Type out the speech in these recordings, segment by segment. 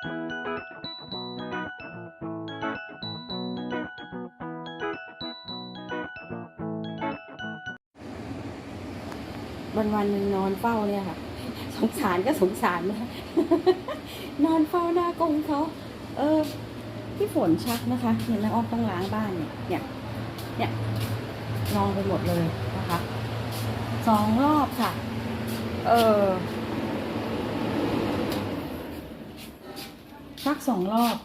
วันวันหนึ่งนอนเฝ้าเนี่ยค่ะ สงสารก็สงสารนะนอนเฝ้าหน้ากรงเขา เออพี่ฝนชักนะคะเนี่ยแม่ออมต้องล้างบ้านเนี่ยเนี่ยเนี่ยนองไปหมดเลยนะคะสองรอบค่ะ เออ ชักสองรอบ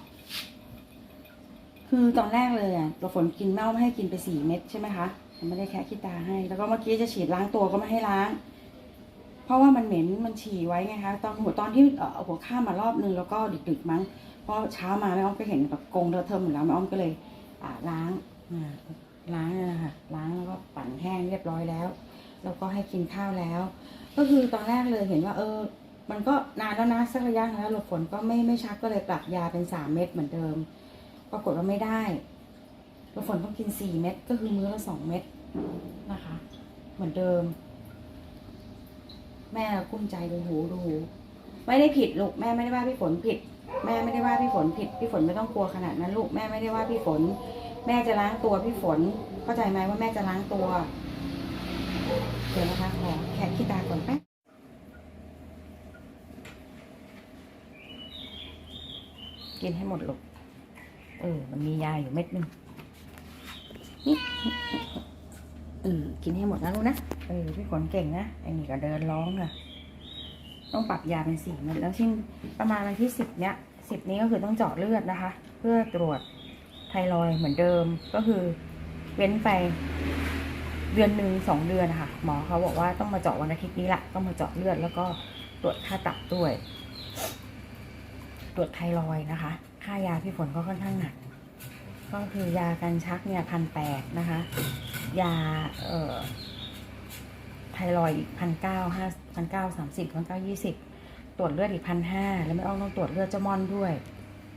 คือตอนแรกเลยอะตัวฝนกินเม่าไม่ให้กินไปสี่เม็ดใช่ไหมคะไม่ได้แค่ขี้ตาให้ แล้วก็เมื่อกี้จะฉีดล้างตัวก็ไม่ให้ล้าง เพราะว่ามันเหม็นมันฉี่ไว้ไงคะ ตอนหัวตอนที่เอหัวข้ามมารอบนึงแล้วก็ดึกๆมั้งพอเช้ามาแม่อ้อมก็เห็นแบบกงเลอเทอะหมดแล้วแม่อ้อมก็เลยอ่าล้างล้างนะคะล้างแล้วก็ปั่นแห้งเรียบร้อยแล้ว แล้วก็ให้กินข้าวแล้ว ก็คือตอนแรกเลยเห็นว่า เออ มันก็นานแล้วนะสักระยะนึงแล้วหลบฝนก็ไม่ไม่ชักก็เลยปรับยาเป็นสามเม็ดเหมือนเดิม ปรากฏว่าไม่ได้หลบฝนต้องกินสี่เม็ดก็คือมื้อละสองเม็ดนะคะ เหมือนเดิม แม่กุ้มใจดูหูดูหูไม่ได้ผิดลูกแม่ไม่ได้ว่าพี่ฝนผิด แม่ไม่ได้ว่าพี่ฝนผิด พี่ฝนไม่ต้องกลัวขนาดนั้นลูกแม่ไม่ได้ว่าพี่ฝน แม่จะล้างตัวพี่ฝนเข้าใจไหมว่าแม่จะล้างตัว เดี๋ยวนะคะขอแคะขี้ตาก่อนแป๊บ กินให้หมดลูกเออ มันมียาอยู่เม็ดหนึงนี่เออกินให้หมดนะลูกนะเออพี่ฝนเก่งนะไอ้นี่ก็เดินร้องค่ะต้องปรับยาเป็นสีเม็ดแล้วชิ้นประมาณวันที่สิบเนี้ยสิบนี้ก็คือต้องเจาะเลือดนะคะ เพื่อตรวจไทรอยด์เหมือนเดิมก็คือเว้นไปเดือนหนึ่งสองเดือนนะคะหมอเขาบอกว่าต้องมาเจาะวันอาทิตย์นี้ละต้องมาเจาะเลือดแล้วก็ตรวจค่าตับด้วย ตรวจไทรอยนะคะ ค่ายาพี่ฝนก็ค่อนข้างหนัก ก็คือยากันชักเนี่ยพันแปดนะคะ ยาเอ่อไทรอยอีกพันเก้าห้าพันเก้าสามสิบพันเก้ายี่สิบตรวจเลือดอีกพันห้าแล้วไม่อ้อมต้องตรวจเลือดเจ้ามอนด้วย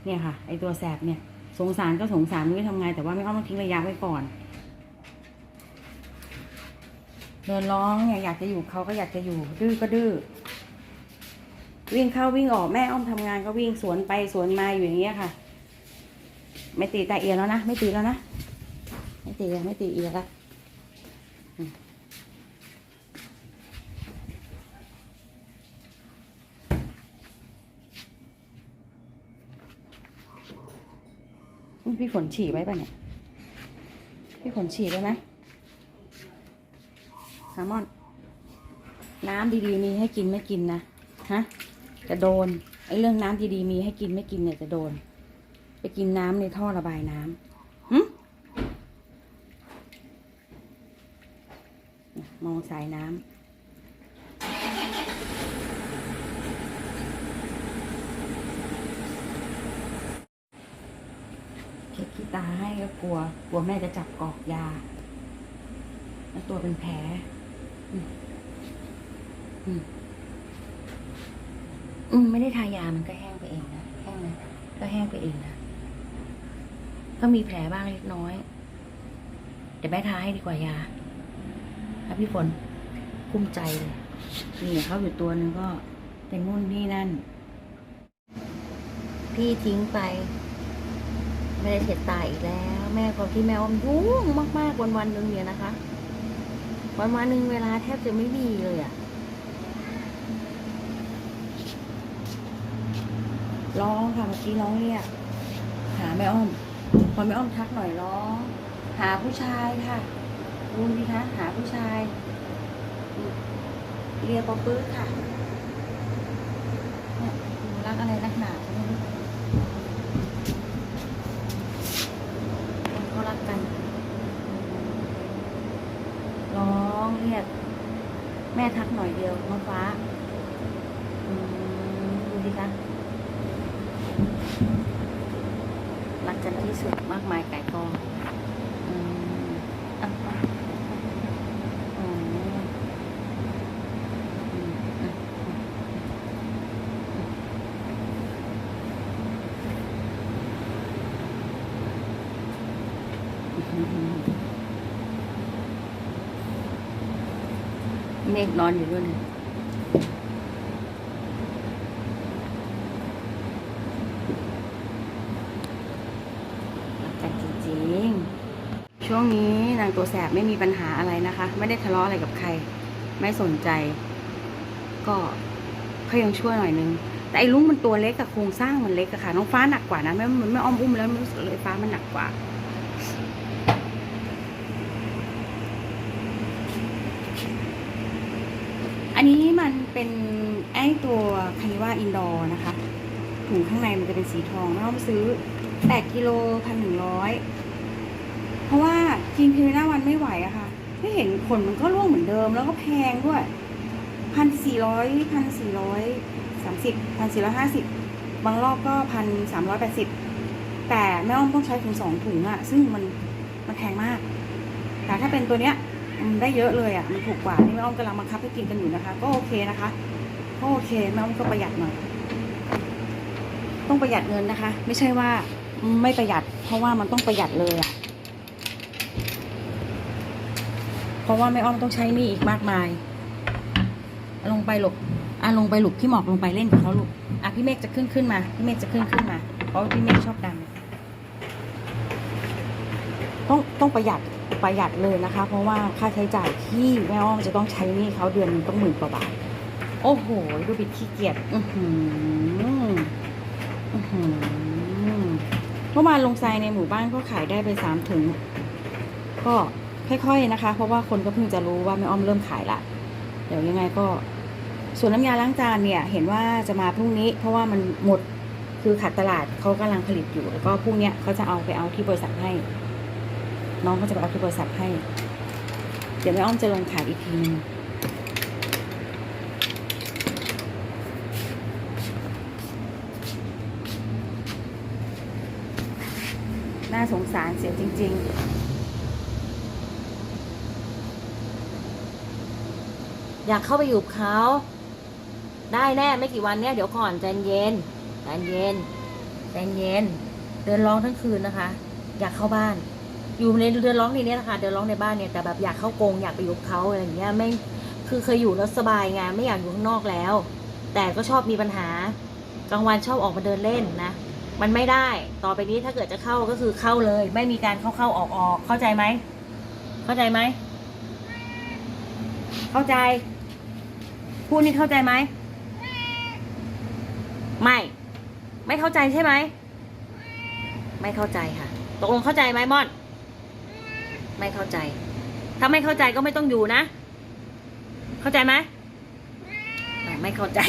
เนี่ยค่ะ ไอตัวแสบเนี่ย สงสารก็สงสารไม่รู้ทำไงแต่ว่าไม่อ้อมต้องทิ้งระยะไว้ก่อนเดินร้องเนี่ยอยากจะอยู่เขาก็อยากจะอยู่ดื้อก็ดื้อ วิ่งเข้าวิ่งออกแม่อ้อมทำงานก็วิ่งสวนไปสวนมาอยู่อย่างเงี้ยค่ะ ไม่ตีแต่เอียแล้วนะไม่ตีแล้วนะไม่ตีไม่ตีเอียล้วอืมนี่พี่ฝนฉี่ไว้ป่ะเนี่ย พี่ฝนฉี่ไว้ไหมแซลมอน น้ำดีๆมีให้กินไม่กินนะ ฮะ จะโดนไอ้เรื่องน้ำดีๆมีให้กินไม่กินเนี่ยจะโดน ไปกินน้ำในท่อระบายน้ำหึมองสายน้ำเช็ดขี้ตาให้ก็กลัว กลัวแม่จะจับกรอกยา แล้วตัวเป็นแผลอืมอืม อืมไม่ได้ทายามันก็แห้งไปเองนะแห้งนะก็แห้งไปเองนะก็มีแผลบ้างเล็กน้อยเดี๋ยวแม่ทาให้ดีกว่ายาถ้าพี่ฝนกุ้มใจเลยนี่เขาอยู่ตัวหนึ่งก็เป็นนู่นนี่นั่น พี่ทิ้งไปไม่ได้เช็ดตาอีกแล้ว แม่พอที่แม่อมยุ่งมากๆวันวันๆหนึ่งเนี่ยนะคะ วันวันๆหนึ่งเวลาแทบจะไม่มีเลยอะ ร้องค่ะเมื่อกี้ร้องเรียกหาแม่อ้อมพอแม่อ้อมทักหน่อยร้อง หาผู้ชายค่ะดูสิคะหาผู้ชาย เรียกปอปื้ดค่ะเนี่ยรักอะไรนักหนาก็ไม่รู้คนเขารักกัน ร้องเรียกแม่ทักหน่อยเดียวน้องฟ้าดูสิคะ รักกันที่สุดมากมายไก่กองอืมอืมอืมอืมเมฆนอนอยู่ด้วยนะ ช่วงนี้นางตัวแสบไม่มีปัญหาอะไรนะคะ ไม่ได้ทะเลาะอะไรกับใคร ไม่สนใจ ก็เขายังช่วยหน่อยนึง แต่ไอ้ลุงมันตัวเล็กกับโครงสร้างมันเล็กอะค่ะ น้องฟ้าหนักกว่านะไม่มันไม่อ้อมอุ้มแล้วม่รู้สึกเลยฟ้ามันหนักกว่า อันนี้มันเป็นไอ้ตัวคานิว่าอินดอร์นะคะถุงข้างในมันจะเป็นสีทองแล้วเราไปซื้อ 8กิโลพันหนึ่งร้อย เพราะว่ากินพิมหน้าวันไม่ไหวอะค่ะไม่เห็นขนมันก็ร่วงเหมือนเดิม แล้วก็แพงด้วยพันสี่ร้อยพันสี่ร้อยสามสิบพันสี่ร้อยห้าสิบบางรอบก็พันสามร้อยแปดสิบแต่แม่อ้อมต้องใช้ถึงสองถุงอะซึ่งมันมันแพงมาก แต่ถ้าเป็นตัวเนี้ยมันได้เยอะเลยอะมันถูกกว่านี่แม่อ้อมกำลังบังคับให้กินกันอยู่นะคะ ก็โอเคนะคะก็โอเคแม่อ้อมก็ประหยัดหน่อยต้องประหยัดเงินนะคะ ไม่ใช่ว่าไม่ประหยัด เพราะว่ามันต้องประหยัดเลยอะ เพราะว่าแม่อ้อมต้องใช้นี่อีกมากมาย ลงไปหลบอะลงไปหลบพี่หมอกลงไปเล่นกับเขาลูกอะพี่เมฆจะขึ้นขึ้นมาพี่เมฆจะขึ้นขึ้นมา เพราะพี่เมฆชอบดังต้องต้องประหยัดประหยัดเลยนะคะ เพราะว่าค่าใช้จ่ายที่แม่อ้อมจะต้องใช้นี่เขาเดือนนึงต้องหมื่นกว่าบาทโอ้โหดูบิดขี้เกียจอือหืออือหือเมื่อวานลงทรายในหมู่บ้านก็ขายได้ไปสามถุงก็ ค่อยๆนะคะ เพราะว่าคนก็เพิ่งจะรู้ว่าแม่อ้อมเริ่มขายละเดี๋ยวยังไงก็ ส่วนน้ำยาล้างจานเนี่ย เห็นว่าจะมาพรุ่งนี้ เพราะว่ามันหมดคือขาดตลาดเขากำลังผลิตอยู่ แล้วก็พรุ่งเนี้ยเขาจะเอาไปเอาที่บริษัทให้ น้องก็จะไปเอาที่บริษัทให้ เดี๋ยวแม่อ้อมจะลงขายอีกทีนึงน่าสงสารเสียจริง อยากเข้าไปอยู่กับเขา ได้แน่ไม่กี่วันเนี้ยเดี๋ยวก่อนใจเย็นใจเย็นใจเย็น เดินร้องทั้งคืนนะคะ อยากเข้าบ้าน อยู่ในเดินร้องในเนี้ยนะคะเดินร้องในบ้านเนี่ยแต่แบบอยากเข้ากรงอยากไปอยู่กับเขาอะไรอย่างเงี้ยไม่คือเคยอยู่แล้วสบายไงไม่อยากอยู่ข้างนอกแล้ว แต่ก็ชอบมีปัญหากลางวันชอบออกมาเดินเล่นนะมันไม่ได้ ต่อไปนี้ถ้าเกิดจะเข้าก็คือเข้าเลย ไม่มีการเข้าเข้าออกออกเข้าใจไหม เข้าใจไหม เข้าใจ พูดนี่เข้าใจไหม ไม่ ไม่เข้าใจใช่ไหม ไม่เข้าใจค่ะ ตกลงเข้าใจไหมม่อน ไม่เข้าใจ ถ้าไม่เข้าใจก็ไม่ต้องอยู่นะ เข้าใจไหมไม่ไม่เข้าใจ